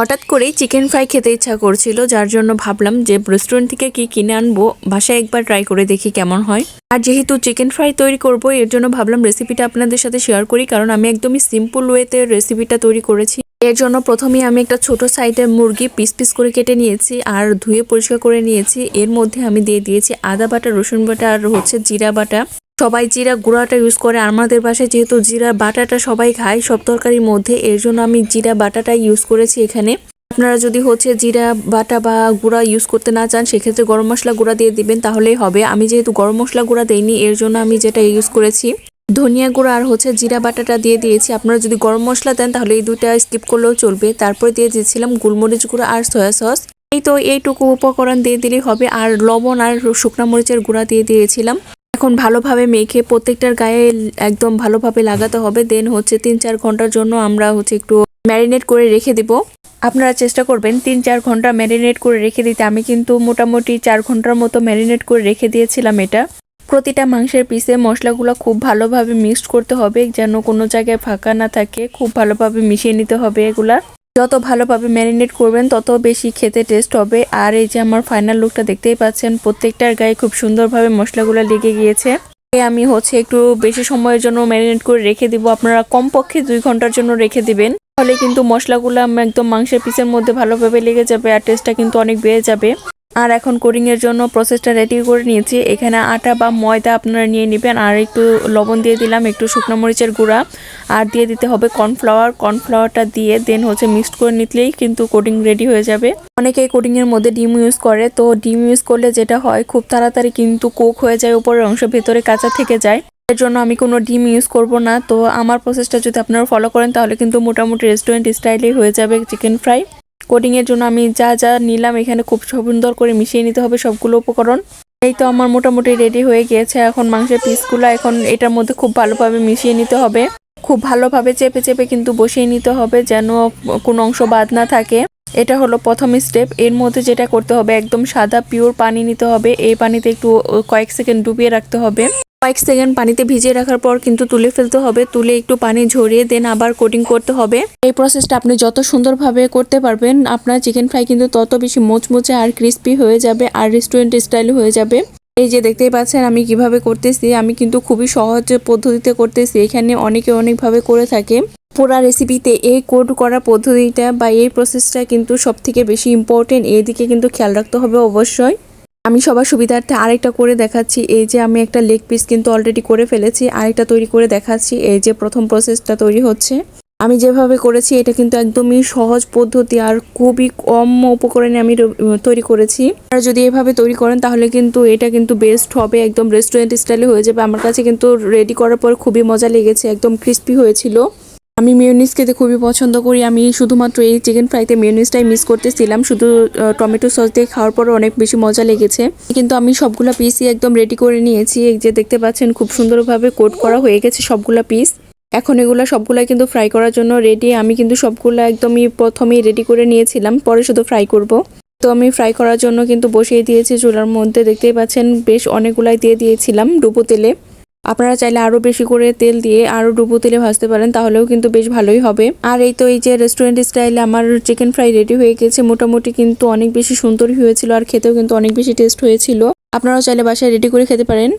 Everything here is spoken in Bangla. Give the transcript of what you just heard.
হঠাৎ করেই চিকেন ফ্রাই খেতে ইচ্ছা করছিল, যার জন্য ভাবলাম যে রেস্টুরেন্ট থেকে কি কিনে আনব, বাসায় একবার ট্রাই করে দেখি কেমন হয়। আর যেহেতু চিকেন ফ্রাই তৈরি করব, এর জন্য ভাবলাম রেসিপিটা আপনাদের সাথে শেয়ার করি, কারণ আমি একদমই সিম্পল ওয়েতে রেসিপিটা তৈরি করেছি। এর জন্য প্রথমেই আমি একটা ছোট সাইডের মুরগি পিস পিস করে কেটে নিয়েছি আর ধুয়ে পরিষ্কার করে নিয়েছি। এর মধ্যে আমি দিয়ে দিয়েছি আদা বাটা, রসুন বাটা আর হচ্ছে জিরা বাটা। সবাই জিরা গুঁড়াটা ইউজ করে। আমাদের বাসায় যেহেতু জিরা বাটাটা সবাই খায় সব তরকারির মধ্যে, এর জন্য আমি জিরা বাটাটা ইউজ করেছি এখানে। আপনারা যদি হচ্ছে জিরা বাটা বা গুঁড়া ইউজ করতে না চান, সেক্ষেত্রে গরম মশলা গুঁড়া দিয়ে দিবেন, তাহলেই হবে। আমি যেহেতু গরম মশলা গুঁড়া দেইনি, এর জন্য আমি যেটা ইউজ করেছি, ধনিয়া গুঁড়া আর হচ্ছে জিরা বাটাটা দিয়ে দিয়েছি। আপনারা যদি গরম মশলা দেন, তাহলে এই দুইটা স্কিপ করলেও চলবে। তারপরে দিয়ে দিয়েছিলাম গোলমরিচ গুঁড়া আর সয়া সস। এই তো এইটুকু উপকরণ দিয়ে দিলেই হবে। আর লবণ আর শুকনা মরিচের গুঁড়া দিয়ে দিয়েছিলাম। এখন ভালোভাবে মেখে প্রত্যেকটার গায়ে একদম ভালোভাবে লাগাতে হবে। দেন হচ্ছে তিন চার ঘণ্টার জন্য আমরা হচ্ছে একটু ম্যারিনেট করে রেখে দিব। আপনারা চেষ্টা করবেন তিন চার ঘণ্টা ম্যারিনেট করে রেখে দিতে। আমি কিন্তু মোটামুটি চার ঘণ্টার মতো ম্যারিনেট করে রেখে দিয়েছিলাম এটা। প্রতিটা মাংসের পিসে মশলাগুলো খুব ভালোভাবে মিক্সড করতে হবে। যেন কোনো জায়গায় ফাঁকা না থাকে, খুব ভালোভাবে মিশিয়ে নিতে হবে এগুলা। যত ভালোভাবে ম্যারিনেট করবেন, তত বেশি খেতে টেস্ট হবে। আর এই যে আমার ফাইনাল লুকটা দেখতেই পাচ্ছেন, প্রত্যেকটার গায়ে খুব সুন্দরভাবে মশলাগুলো লেগে গিয়েছে। আমি হচ্ছে একটু বেশি সময়ের জন্য ম্যারিনেট করে রেখে দিব। আপনারা কমপক্ষে দুই ঘণ্টার জন্য রেখে দিবেন। তাহলে কিন্তু মশলাগুলো একদম মাংসের পিসের মধ্যে ভালোভাবে লেগে যাবে আর টেস্টটা কিন্তু অনেক বেড়ে যাবে। আর এখন কোডিং এর জন্য প্রসেসটা রেডি করে নিয়েছি। এখানে আটা বা ময়দা আপনারা নিয়ে নেবেন। আর একটু লবণ দিয়ে দিলাম, একটু শুকনো মরিচের গুঁড়া। আর দিয়ে দিতে হবে কর্নফ্লাওয়ার কর্নফ্লাওয়ারটা দিয়ে দেন হচ্ছে মিক্সড করে নিতলেই কিন্তু কোডিং রেডি হয়ে যাবে। অনেকেই কোডিং এর মধ্যে ডিম ইউজ করে। তো ডিম ইউজ করলে যেটা হয়, খুব তাড়াতাড়ি কিন্তু কোক হয়ে যায়, উপরের অংশ ভেতরে কাঁচা থেকে যায়। এর জন্য আমি কোনো ডিম ইউজ করব না। তো আমার প্রসেসটা যদি আপনারা ফলো করেন, তাহলে কিন্তু মোটামুটি রেস্টুরেন্ট স্টাইলেই হয়ে যাবে চিকেন ফ্রাই কোডিং এর জন্য আমি যা যা নিলাম এখানে খুব সুন্দর করে মিশিয়ে নিতে হবে সবগুলো উপকরণ। এই তো আমার মোটামুটি রেডি হয়ে গিয়েছে। এখন মাংসের পিসগুলো এখন এটার মধ্যে খুব ভালোভাবে মিশিয়ে নিতে হবে। খুব ভালোভাবে চেপে চেপে কিন্তু বসিয়ে নিতে হবে যেন কোনো অংশ বাদ না থাকে। এটা হলো প্রথম স্টেপ এর মধ্যে যেটা করতে হবে, একদম সাদা পিওর পানি নিতে হবে। এই পানিতে একটু কয়েক সেকেন্ড ডুবিয়ে রাখতে হবে। কয়েক সেকেন্ড পানিতে ভিজিয়ে রাখার পর কিন্তু তুলে ফেলতে হবে। তুলে একটু পানি ঝরিয়ে দেন আবার কোটিং করতে হবে। এই প্রসেসটা আপনি যত সুন্দরভাবে করতে পারবেন, আপনার চিকেন ফ্রাই কিন্তু তত বেশি মোচমোচে আর ক্রিস্পি হয়ে যাবে, আর রেস্টুরেন্ট স্টাইল হয়ে যাবে। এই যে দেখতেই পাচ্ছেন, আমি কীভাবে করতেছি, আমি কিন্তু খুবই সহজ পদ্ধতিতে করতেছি। এখানে অনেকে অনেকভাবে করে থাকে। পুরা রেসিপিতে এই কোড করা পদ্ধতিটা বা এই প্রসেসটা কিন্তু সব থেকে বেশি ইম্পর্টেন্ট এদিকে কিন্তু খেয়াল রাখতে হবে অবশ্যই। আমি সবার সুবিধার্থে আরেকটা করে দেখাচ্ছি। এই যে আমি একটা লেগ পিস কিন্তু অলরেডি করে ফেলেছি। আরেকটা তৈরি করে দেখাচ্ছি। এই যে প্রথম প্রসেসটা তৈরি হচ্ছে। আমি যেভাবে করেছি, এটা কিন্তু একদমই সহজ পদ্ধতি আর খুবই কম উপকরণে আমি তৈরি করেছি। আর যদি এভাবে তৈরি করেন, তাহলে কিন্তু এটা কিন্তু বেস্ট হবে, একদম রেস্টুরেন্ট স্টাইলে হয়ে যাবে। আমার কাছে কিন্তু রেডি করার পর খুবই মজা লেগেছে, একদম ক্রিস্পি হয়েছিল। আমি মিউনিস খেতে খুবই পছন্দ করি। আমি শুধুমাত্র এই চিকেন ফ্রাইতে মিউনিসটাই মিস করতেছিলাম। শুধু টমেটো সস দিয়ে খাওয়ার পর অনেক বেশি মজা লেগেছে। কিন্তু আমি সবগুলো পিসই একদম রেডি করে নিয়েছি। এই যে দেখতে পাচ্ছেন, খুব সুন্দরভাবে কোট করা হয়ে গেছে সবগুলো পিস এখন এগুলা সবগুলা কিন্তু ফ্রাই করার জন্য রেডি আমি কিন্তু সবগুলা একদমই প্রথমেই রেডি করে নিয়েছিলাম, পরে শুধু ফ্রাই করব। তো আমি ফ্রাই করার জন্য কিন্তু বসিয়ে দিয়েছি চুলার মধ্যে। দেখতেই পাচ্ছেন বেশ অনেকগুলাই দিয়ে দিয়েছিলাম ডুবো তেলে। আপনারা চাইলে আরও বেশি করে তেল দিয়ে আরও ডুবো তেলে ভাজতে পারেন, তাহলেও কিন্তু বেশ ভালোই হবে। আর এই তো এই যে রেস্টুরেন্ট স্টাইলে আমার চিকেন ফ্রাই রেডি হয়ে গেছে, মোটামুটি কিন্তু অনেক বেশি সুন্দরই হয়েছিল আর খেতেও কিন্তু অনেক বেশি টেস্ট হয়েছিল। আপনারাও চাইলে বাসায় রেডি করে খেতে পারেন।